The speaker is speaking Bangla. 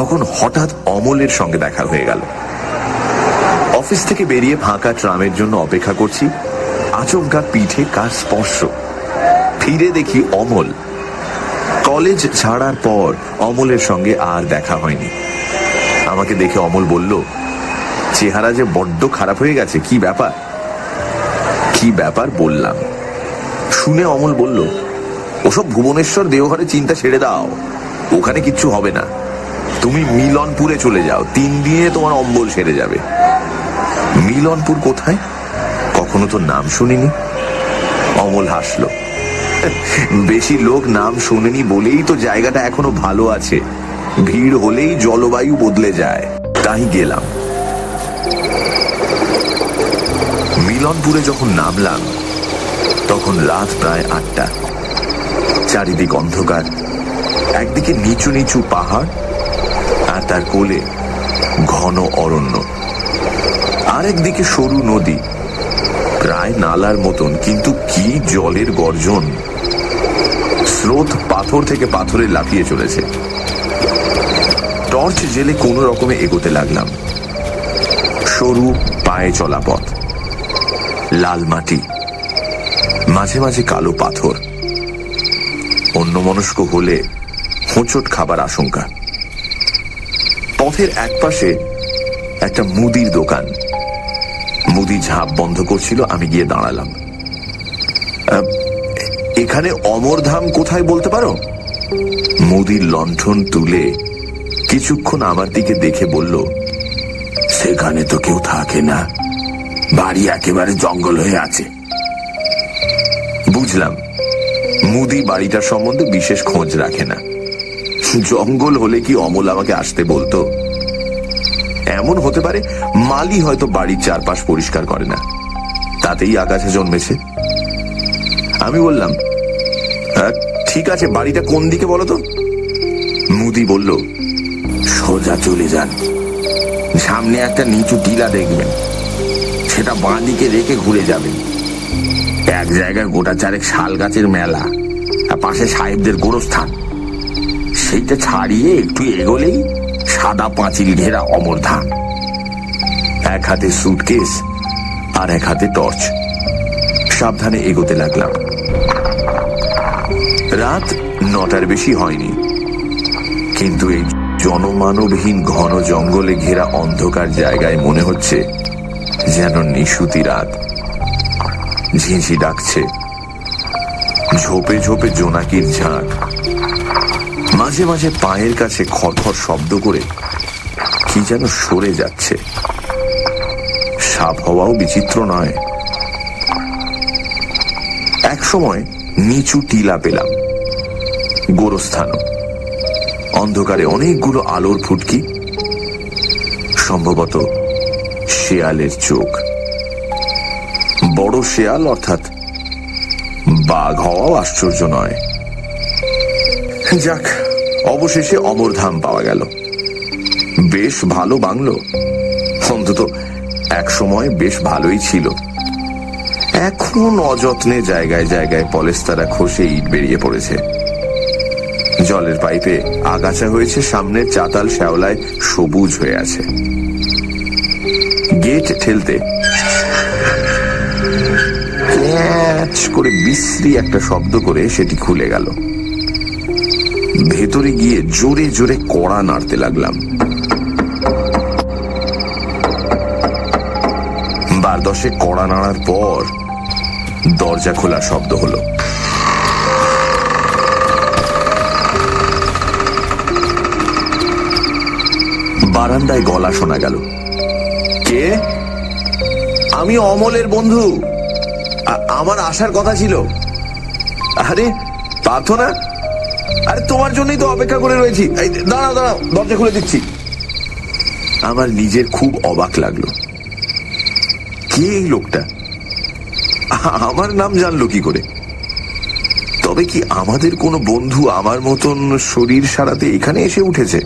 তখন হঠাৎ অমলের সঙ্গে দেখা হয়ে গেল। অফিস থেকে বেরিয়ে ফাঁকা ট্রামের জন্য অপেক্ষা করছি। আচমকা পিঠে কার স্পর্শ? ফিরে দেখি অমল। কলেজ ছাড়ার পর অমলের সঙ্গে আর দেখা হয়নি। আমাকে দেখে অমল বলল, চেহারা যে বড্ড খারাপ হয়ে গেছে, কি ব্যাপার? কি ব্যাপার বললাম? শুনে অমল বলল, ওসব ভুবনেশ্বর দেওঘরে চিন্তা ছেড়ে দাও। ওখানে কিচ্ছু হবে না। তুমি মিলনপুরে চলে যাও। তিন দিনে তোমার অম্বল সেরে যাবে। মিলনপুর কোথায়? কখনো তো নাম শুনিনি। অমল হাসলো। বেশি লোক নাম শোনেনি বলেই তো জায়গাটা এখনও ভালো আছে। ভিড় হলেই জলবায়ু বদলে যায়। তাই গেলাম। মিলনপুরে যখন নামলাম, তখন রাত প্রায় আটটা। চারিদিক অন্ধকার। একদিকে নিচু নিচু পাহাড় আর তার কোলে ঘন অরণ্য। আরেকদিকে সরু নদী, প্রায় নালার মতন, কিন্তু কি জলের গর্জন! স্রোত পাথর থেকে পাথরে লাফিয়ে চলেছে। টর্চ জেলে কোনো রকমে এগোতে লাগলাম। সরু পায়ে চলা পথ, লাল মাটি, মাঝে মাঝে কালো পাথর। অন্যমনস্ক হলে হোঁচট খাবার আশঙ্কা। পথের একপাশে একটা মুদির দোকান। মুদি ঝাঁপ বন্ধ করছিল, আমি গিয়ে দাঁড়ালাম। এখানে অমরধাম কোথায় বলতে পারো? মুদির লণ্ঠন তুলে কিছুক্ষণ আমার দিকে দেখে বলল, সেখানে তো কেউ থাকে না। বাড়ি একেবারে জঙ্গল হয়ে আছে। বুঝলাম, মুদি বাড়িটার সম্বন্ধে বিশেষ খোঁজ রাখে না। জঙ্গল হলে কি অমল আমাকে আসতে বলতো? এমন হতে পারে মালি হয়তো বাড়ির চারপাশ পরিষ্কার করে না। তাতেই আগাছা জন্মেছে। আমি বললাম "আহ, ঠিক আছে বাড়িটা কোন দিকে বলো তো? মুদি বলল সোজা চলে যান। সামনে একটা নিচু টিলা দেখবেন। সেটা বাঁ দিকে রেখে ঘুরে যাবেন। এক জায়গায় গোটা চারেক শাল গাছের মেলা পাশে সাহেবদের গোরস্থান। সেইটা ছাড়িয়ে একটু এগোলেই সাদা পাঁচিল ঘেরা অমরধাম এক হাতে সুটকেস আর এক হাতে টর্চ সাবধানে এগোতে লাগলাম। রাত নটার বেশি হয়নি। কিন্তু এই জনমানবহীন ঘন জঙ্গলে ঘেরা অন্ধকার জায়গায় মনে হচ্ছে যেন নিশুতি রাত। ঝিঁঝি ডাকছে। ঝোপে ঝোপে জোনাকির ঝাঁক। মাঝে মাঝে পায়ের কাছে খড়খড় শব্দ করে কি যেন সরে যাচ্ছে। সাপ হওয়াও বিচিত্র নয়। এক সময় নিচু টিলা পেলাম। গোরস্থানও অন্ধকারে অনেকগুলো আলোর ফুটকি। সম্ভবত শেয়ালের চোখ। বড় শেয়াল অর্থাৎ বাঘ হওয়াও আশ্চর্য নয়। যাক অবশেষে অমরধাম পাওয়া গেল। বেশ ভালো বাংলো। অন্তত এক সময় বেশ ভালোই ছিল। এখন অযত্নে জায়গায় জায়গায় পলেস্তারা খসে ইট বেরিয়ে পড়েছে। জলের পাইপে আগাছা হয়েছে, সামনের চাতাল শ্যাওলায় সবুজ হয়ে আছে। গেট ঠেলতে করে বিশ্রী একটা শব্দ করে সেটি খুলে গেল। ভেতরে গিয়ে জোরে জোরে কড়া নাড়তে লাগলাম। বার দশে কড়া নাড়ার পর দরজা খোলার শব্দ হলো। বারান্দায় গলা শোনা গেল। কে? আমি অমলের বন্ধু। আমার আসার কথা ছিল। আরে পার্থ না আরে তোমার জন্যই তো অপেক্ষা করে রয়েছি। দাঁড়াও দাঁড়াও, দরজা খুলে দিচ্ছি। আমার নিজের খুব অবাক লাগল। কে এই লোকটা? আমার নাম জানলো কি করে? তবে কি আমাদের কোনো বন্ধু আমার মতন শরীর সারাতে এখানে এসে উঠেছে?